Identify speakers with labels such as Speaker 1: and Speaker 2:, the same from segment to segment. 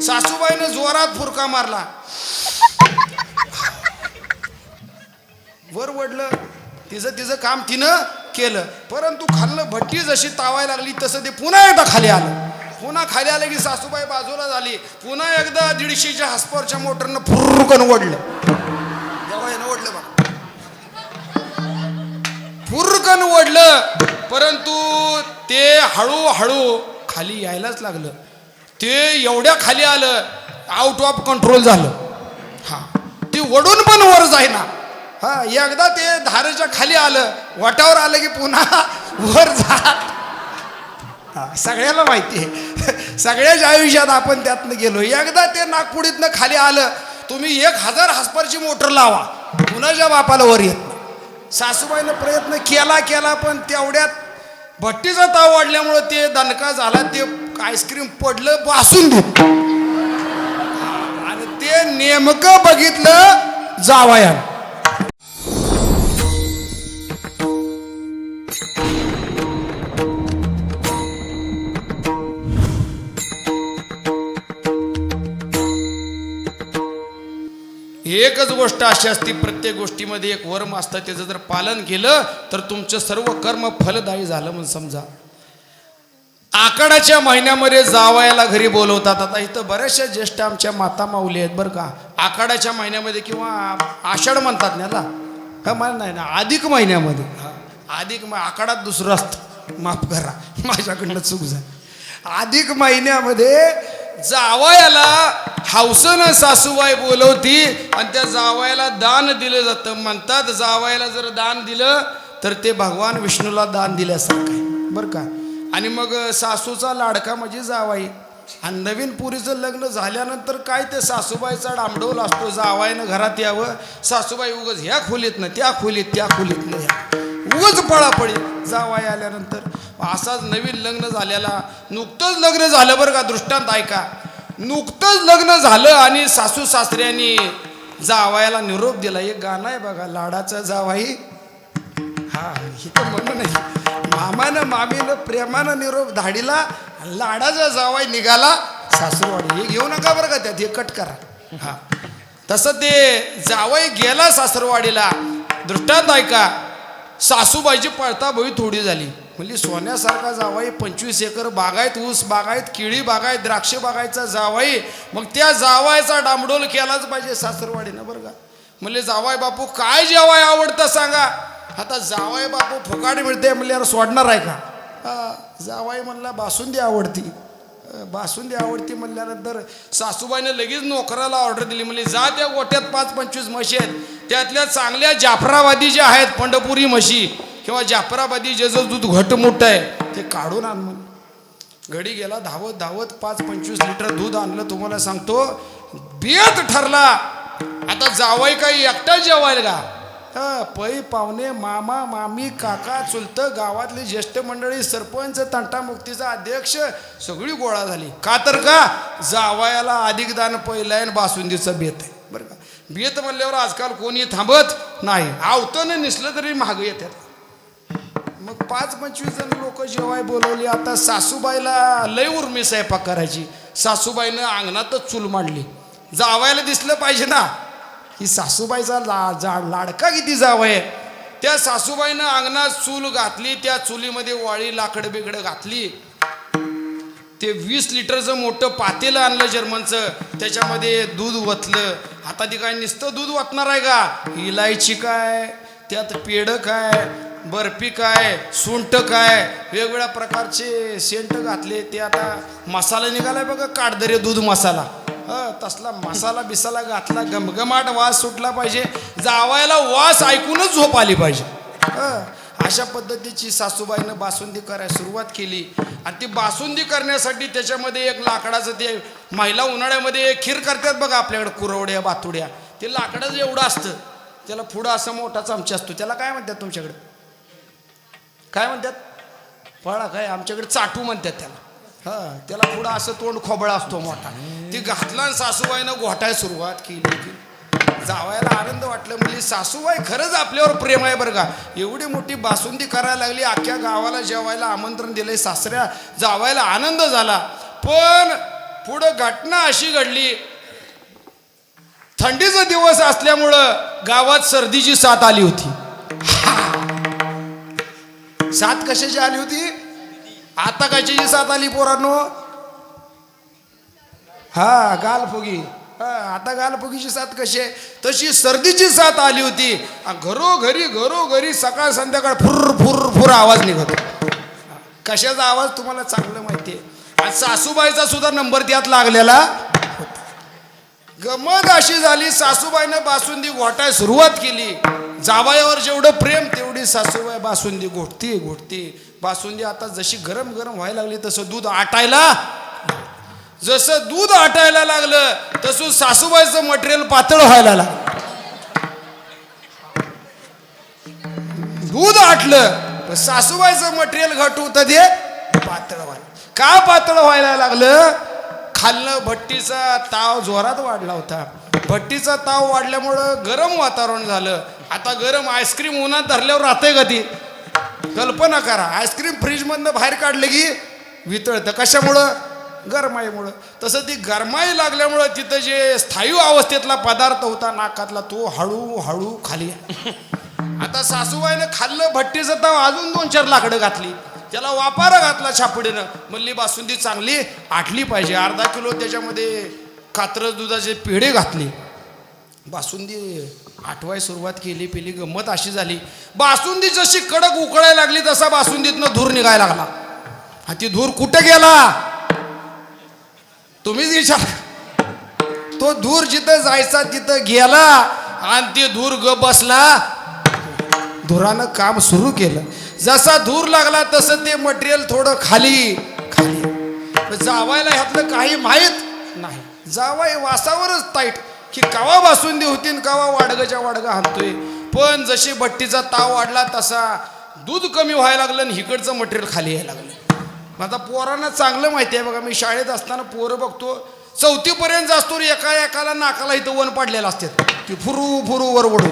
Speaker 1: सासूबाईनं जोरात फुरका मारला. वर वडलं तिचं तिचं काम तिनं केलं. परंतु खाल्लं भट्टी जशी तावायला लागली तसं ते पुन्हा एकदा खाली आलं. पुन्हा खाली आलं की सासूबाई बाजूला झाली. पुन्हा एकदा दीडशेच्या हसपरच्या मोटरनं फुरकन ओढलं. तेव्हा ओढलं बघा. फुरकन ओढलं परंतु ते हळूहळू खाली यायलाच लागलं. ते एवढ्या खाली आलं आउट ऑफ कंट्रोल झालं. हा. ती वडून पण वर जाईना. हा एकदा ते धारेच्या खाली आलं वाटावर आलं की पुन्हा वर जा. सगळ्याला माहिती आहे. सगळ्याच्या आयुष्यात आपण त्यातनं गेलो. एकदा ते नागपुडीतनं खाली आलं तुम्ही एक हजार हस्परची मोटर लावा. कुणाच्या बापाला वर येत नाही. सासूबाईनं प्रयत्न केला केला पण तेवढ्यात भट्टीचा ताव वाढल्यामुळं ते दणका झाला ते आईस्क्रीम पडलं बासून देत आणि ते नेमकं बघितलं जावया एकच गोष्ट अशी असते प्रत्येक गोष्टीमध्ये एक वर्म असतं त्याचं जर पालन केलं तर तुमचं सर्व कर्म फलदायी झालं म्हणून समजा. आखाडाच्या महिन्यामध्ये जावायला घरी बोलवतात. आता इथं बऱ्याचशा ज्येष्ठ आमच्या माता माऊली आहेत बरं का. आखाडाच्या महिन्यामध्ये किंवा आषाढ म्हणतात ना याला. मला नाही ना अधिक महिन्यामध्ये. अधिक म- आखाडात दुसरं असतं. माफ करा माझ्याकडनं चूक झाली. अधिक महिन्यामध्ये जावयाला हौसनं सासूबाई बोलवती आणि त्या जावयाला दान दिलं जातं. म्हणतात जावयाला जर दान दिलं तर ते भगवान विष्णूला दान दिल्यासारखं आहे. बरं का? आणि मग सासूचा लाडका म्हणजे जावाई. आणि नवीन पुरीचं लग्न झाल्यानंतर काय ते सासूबाईचा डामडोल असतो जावायनं घरात यावं. सासूबाई उगच ह्या खोलीत ना त्या खोलीत त्या खोलीत ना या उगच पळापळी जावाई आल्यानंतर. असाच नवीन लग्न झालेला. नुकतंच लग्न झालं बरं का दृष्टांत ऐका. नुकतंच लग्न झालं आणि सासू सासऱ्यांनी जावायला निरोप दिला. एक गाणं आहे बघा लाडाचा जावाई. हा हे तर म्हणणं नाही. मामानं मामीनं प्रेमानं निरोप धाडीला लाडाचा जावाई निघाला. सासूरवाडी. हे घेऊ नका बरं का त्यात हे कट करा. हा. तसं ते जावाई गेला सासरवाडीला. दृष्टांत ऐका सासूबाईची पळता भोई थोडी झाली. म्हणजे सोन्यासारखा जावाई पंचवीस एकर बागायत ऊस बागायत केळी बागायत द्राक्ष बागायचा जावाई मग त्या जावायचा डांबडोल केलाच पाहिजे सासरवाडीनं बरं का. म्हणले जावाई बापू काय जेवाय आवडतं सांगा. आता जावाई बापू फुकाट मिळते म्हणल्यावर सोडणार आहे का? हा, जावाई म्हणला बासुंदी आवडती. बासुंदी आवडती म्हणल्यानंतर सासूबाईनं लगेच नोकराला ऑर्डर दिली. म्हणजे जा त्या गोट्यात पाच पंचवीस म्हशी आहेत. त्यातल्या चांगल्या जाफराबादी ज्या आहेत पंढपुरी म्हशी किंवा जाफराबादी ज्याचं दूध घटमुट आहे ते काढून आण म्हण घडी गेला धावत धावत पाच पंचवीस लिटर दूध आणलं. तुम्हाला सांगतो बेत ठरला. आता जावाई काही एकटा जेवायला का? हा पै पाहुणे मामा मामी काका चुलत गावातली ज्येष्ठ मंडळी सरपंच तंटामुक्तीचा अध्यक्ष सगळी गोळा झाली. का तर का? जावायाला अधिक दान पहिलं आहे बासुंदीचं बेत आहे. बरं का? बेत म्हणल्यावर आजकाल कोणी थांबत नाही. आवतं निसलं तरी महाग येतात मग पाच पंचवीस जण लोक जेवाय बोलवली. आता सासूबाईला लय उर्मी स्वयंपाक करायची. सासूबाईनं अंगणातच चूल मांडली. जावायला दिसलं पाहिजे ना. ही सासूबाईचा ला जा लाडका किती जावय? त्या सासूबाईनं अंगणात चूल घातली त्या चुलीमध्ये वाळी लाकडं बिकडं घातली. ते वीस लिटरचं मोठं पातेलं आणलं जर्मनचं. त्याच्यामध्ये दूध वतलं आता ती काय नुसतं दूध वतणार आहे का? इलायची काय? त्यात पेढं काय? बर्फी काय? सुंट काय? वेगवेगळ्या प्रकारचे सेंट घातले. ते आता मसाला निघालाय बघा काटदरे दूध मसाला. ह तसला मसाला बिसाला घातला घमघमाट वास सुटला पाहिजे. जावायला वास ऐकूनच झोप आली पाहिजे. ह अशा पद्धतीची सासूबाईनं बासुंदी करायला सुरुवात केली. आणि ती बासुंदी करण्यासाठी त्याच्यामध्ये एक लाकडाचं ते महिला उन्हाळ्यामध्ये खीर करतात बघा आपल्याकडे कुरवड्या बातुड्या. ते लाकडाचं एवढं असतं. त्याला पुढं असा मोठा चमचा असतो. त्याला काय म्हणतात तुमच्याकडे? काय म्हणतात? फळा काय? आमच्याकडे चाटू म्हणतात त्याला. हा त्याला पुढं असं तोंड खोबळा असतो मोठा. ती घातला आणि सासूबाईनं घोटाय सुरुवात केली की जावायला आनंद वाटलं म्हणजे सासूबाई खरंच आपल्यावर प्रेम आहे बरं का? एवढी मोठी बासुंदी करायला लागली अख्ख्या गावाला जेवायला आमंत्रण दिलंय सासऱ्या जावायला आनंद झाला. पण पुढं घटना अशी घडली थंडीचा दिवस असल्यामुळं गावात सर्दीची साथ आली होती. साथ कशाची आली होती? आता कशाची साथ आली पोरांनो? हा गालफुगी. हा आता गालफुगीची साथ कशी आहे? तशी सर्दीची साथ आली होती. घरोघरी घरोघरी सकाळ संध्याकाळ फुर फुर फुर आवाज निघतो. होता. कशाचा आवाज तुम्हाला चांगलं माहिती आहे? आज सासूबाईचा सुद्धा नंबर त्यात लागलेला. गमत अशी झाली सासूबाईनं बासुंदी घोटाय सुरुवात केली. जावयावर जेवढं प्रेम तेवढी सासूबाई बासुंदी घोटती घोटती. बासुंदी आता जशी गरम गरम व्हायला लागली तसं दूध आटायला जसं दूध आटायला लागलं तसं सासूबाईचं मटेरियल पातळ व्हायला लागलं. दूध आटलं सासूबाईचं मटेरियल घट होतं ते पातळ व्हायला का पातळ व्हायला लागलं? खाल्लं भट्टीचा ताव जोरात वाढला होता. भट्टीचा ताव वाढल्यामुळं गरम वातावरण झालं. आता गरम आईस्क्रीम उन्हात धरल्यावर राहते का ती? कल्पना करा आईस्क्रीम फ्रीजमधनं बाहेर काढलं की वितळतं. कशामुळं? गरमाईमुळं. तसं ती गरमाई लागल्यामुळं तिथं जे स्थायू अवस्थेतला पदार्थ होता नाकातला तो हळूहळू खाली आता सासूबाईनं खाल्लं भट्टीचं तर अजून दोन चार लाकडं घातली. त्याला वापारा घातला छापडीनं. मल्ली बासुंदी चांगली आटली पाहिजे. अर्धा किलो त्याच्यामध्ये कात्रज दुधाचे पेढे घातले. बासुंदी आठवाय सुरुवात केली पेली गंमत अशी झाली. बासुंदी जशी कडक उकळायला लागली तसा बासुंदीतनं धूर निघायला लागला. हा ती धूर कुठे गेला? तुम्हीच विचार. तो धूर जिथं जायचा तिथं गेला आणि ती धूर ग बसला. धुरानं काम सुरू केलं. जसा धूर लागला तसं ते मटेरियल थोडं खाली खाली. जावायला ह्यातलं काही माहीत नाही. जावाय वासावरच ताईट की कवा बासुंदी होती न कवा वाडगच्या वाडगा हाणतोय. पण जशी भट्टीचा ताव वाढला तसा दूध कमी व्हायला लागलं आणि इकडचं मटेरियल खाली यायला लागलं. मग आता पोरांना चांगलं माहिती आहे बघा मी शाळेत असताना पोरं बघतो चौथीपर्यंत जास्तो एका एकाला नाकाला इथं वन पाडलेलं असतात. ती फुरू फुरू वर ओढून.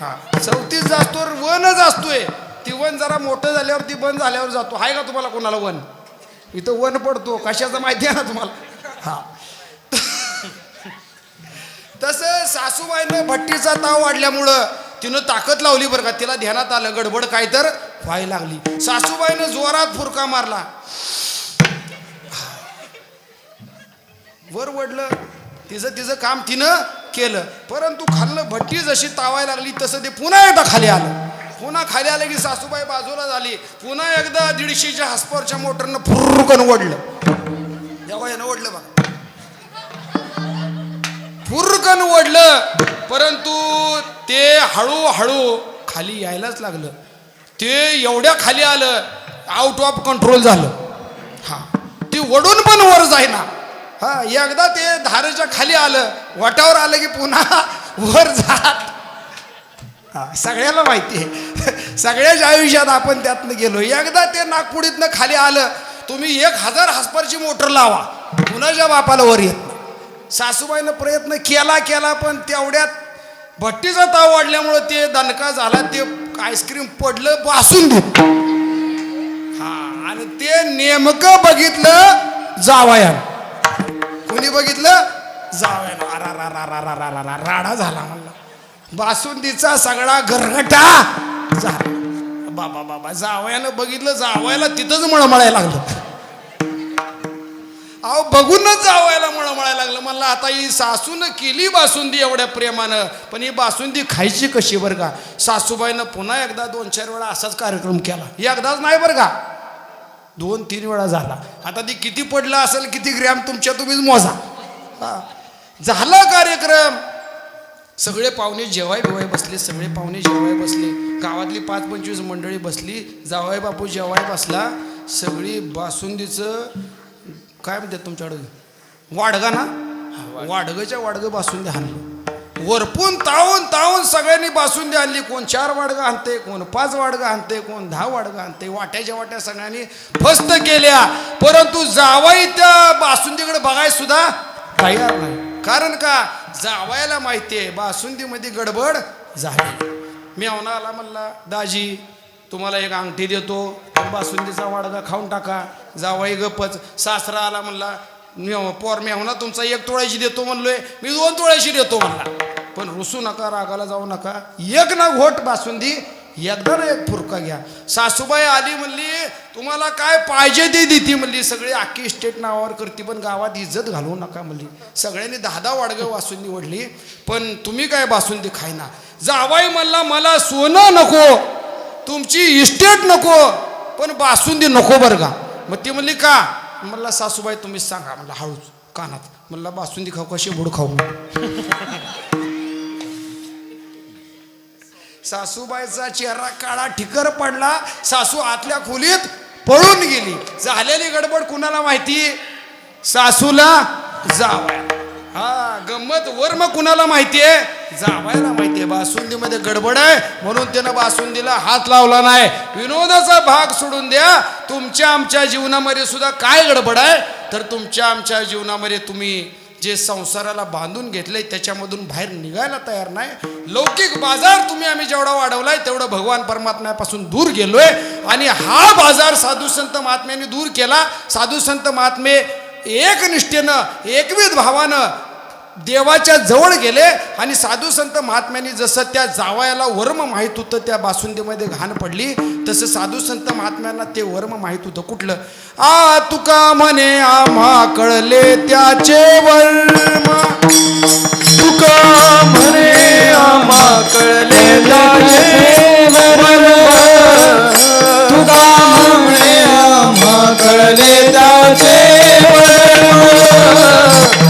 Speaker 1: हा चौथीत जास्तो वनच असतोय. ती वन जरा मोठं झाल्यावर ती बंद झाल्यावर जातो. आहे का तुम्हाला कोणाला वन? इथं वन पडतो. कशाचं माहिती आहे ना तुम्हाला? हा. तसं सासूबाईनं भट्टीचा ताव वाढल्यामुळं तिनं ताकद लावली बरं का. तिला ध्यानात आलं गडबड काय तर व्हायला लागली. सासूबाईनं जोरात फुरका मारला. वर वडलं तिचं तिचं काम तिनं केलं. परंतु खाल्लं भट्टी जशी तावायला लागली तसं ते पुन्हा एकदा खाली आलं. पुन्हा खाली आलं की सासूबाई बाजूला झाली. पुन्हा एकदा दीडशेच्या हस्परच्या मोटरनं फुरकन ओढलं. देवा यानं ओढलं बघा. फुरकन ओढलं परंतु ते हळूहळू खाली यायलाच लागलं. ते एवढ्या खाली आलं आउट ऑफ कंट्रोल झालं. हा ती ओढून पण वर जाईना. हा एकदा ते धारेच्या खाली आलं वाटावर आलं की पुन्हा वर जात. सगळ्याला माहिती आहे. सगळ्याच्या आयुष्यात आपण त्यातनं गेलो. एकदा ते नागपुडीतनं खाली आलं तुम्ही एक हजार हास्परची मोटर लावा. कुणाच्या बापाला वर येत? सासूबाईनं प्रयत्न केला केला पण तेवढ्यात भट्टीचा ताव वाढल्यामुळं ते दणका झाला ते आईस्क्रीम पडलं बासून देत हा आणि ते नेमकं बघितलं जावया कोणी बघितलं? जावयानं. राडा झाला म्हणला. बासुंदीचा सगळा घरघटा झाला. बाबा बाबा जावयानं बघितलं जावयाला तिथंच मळमळायला लागलं. अहो बघूनच जावायला मळमळायला लागलं. मला आता ही सासूनं केली बासुंदी एवढ्या प्रेमानं. पण ही बासुंदी खायची कशी बरं का? सासूबाईनं पुन्हा एकदा दोन चार वेळा असाच कार्यक्रम केला. एकदाच नाही बरं का? दोन तीन वेळा झाला. आता ती किती पडलं असेल किती ग्रॅम तुमच्या तुम्हीच मोजा. हा. झाला कार्यक्रम. सगळे पाहुणे जेवाय बिवाय बसले सगळे पाहुणे जेवाय बसले. गावातली पाच पंचवीस मंडळी बसली. जावाय बापू जेवाय बसला. सगळी बासुंदीचं काय म्हणतात तुमच्याकडं वाडगा? ना? वाडगच्या वाडगं बासुंदी आणलं. वरपून तावून तावून सगळ्यांनी बासुंदी आणली. कोण चार वाडगं आणते कोण पाच वाडगं आणते कोण दहा वाडगं आणते. वाट्याच्या वाट्या सगळ्यांनी फस्त केल्या. परंतु जावाई त्या बासुंदीकडे बघाय सुद्धा तयार नाही. कारण का? जावायला माहिती आहे बासुंदीमध्ये गडबड झाली. मी आवना आला म्हणला दाजी तुम्हाला एक अंगठी देतो. बासुंदीचा वाडगा खाऊन टाका. जावाई गप्पच सासरा आला म्हणला पोर मेवना तुमचा एक तोळ्याशी देतो म्हणलोय. मी दोन तोळ्याशी देतो म्हणला. पण रुसू नका रागाला जाऊ नका. एक ना घोट बासुंदी एकदा ना एक फुरका घ्या. सासूबाई आली म्हणली तुम्हाला काय पाहिजे ते देते? म्हणली. सगळी अख्खी स्टेट नावावर करते पण गावात इज्जत घालवू नका म्हणली. सगळ्यांनी दहा दहा वाडगं बासुंदी ओढली. पण तुम्ही काय बासुंदी खायना? जावाई म्हणला मला सोनं नको. तुमची इस्टेट नको पण बासुंदी नको बरं का? मग ती म्हणली का? म्हणला सासूबाई तुम्हीच सांगा. म्हणलं हळूच कानात. म्हणला बासुंदी खाऊ कशी? बुड खाऊ. सासूबाईचा चेहरा काळा ठिकर पडला. सासू आतल्या खोलीत पळून गेली. झालेली गडबड कुणाला माहिती? सासूला जावाय. हा गंमत वर्म कुणाला माहितीये? जावायला माहितीये बासुंदीमध्ये गडबड आहे म्हणून त्यानं बासुंदीला हात लावला नाही. विनोदाचा भाग सोडून द्या तुमच्या आमच्या जीवनामध्ये सुद्धा काय गडबड आहे? तर तुमच्या आमच्या जीवनामध्ये तुम्ही जे संसाराला बांधून घेतले त्याच्यामधून बाहेर निघायला तयार नाही. लौकिक बाजार तुम्ही आम्ही जेवढा वाढवलाय तेवढं भगवान परमात्म्यापासून दूर गेलोय. आणि हा बाजार साधू संत महात्म्यांनी दूर केला. साधू संत महात्मे एक निष्ठेनं एकविध भावानं देवाच्या जवळ गेले आणि साधू संत महात्म्यांनी जसं त्या जावयाला वर्म माहीत होतं त्या बासुंदीमध्ये घाण पडली तसं साधू संत महात्म्यांना ते वर्म माहीत होतं. कुठलं? आ तुका म्हणे आम्हा कळले त्याचे वर्म. तुका म्हणे आम्हा कळले त्याचे तुका म्हणे आम्हा कळले त्याचे वर्म.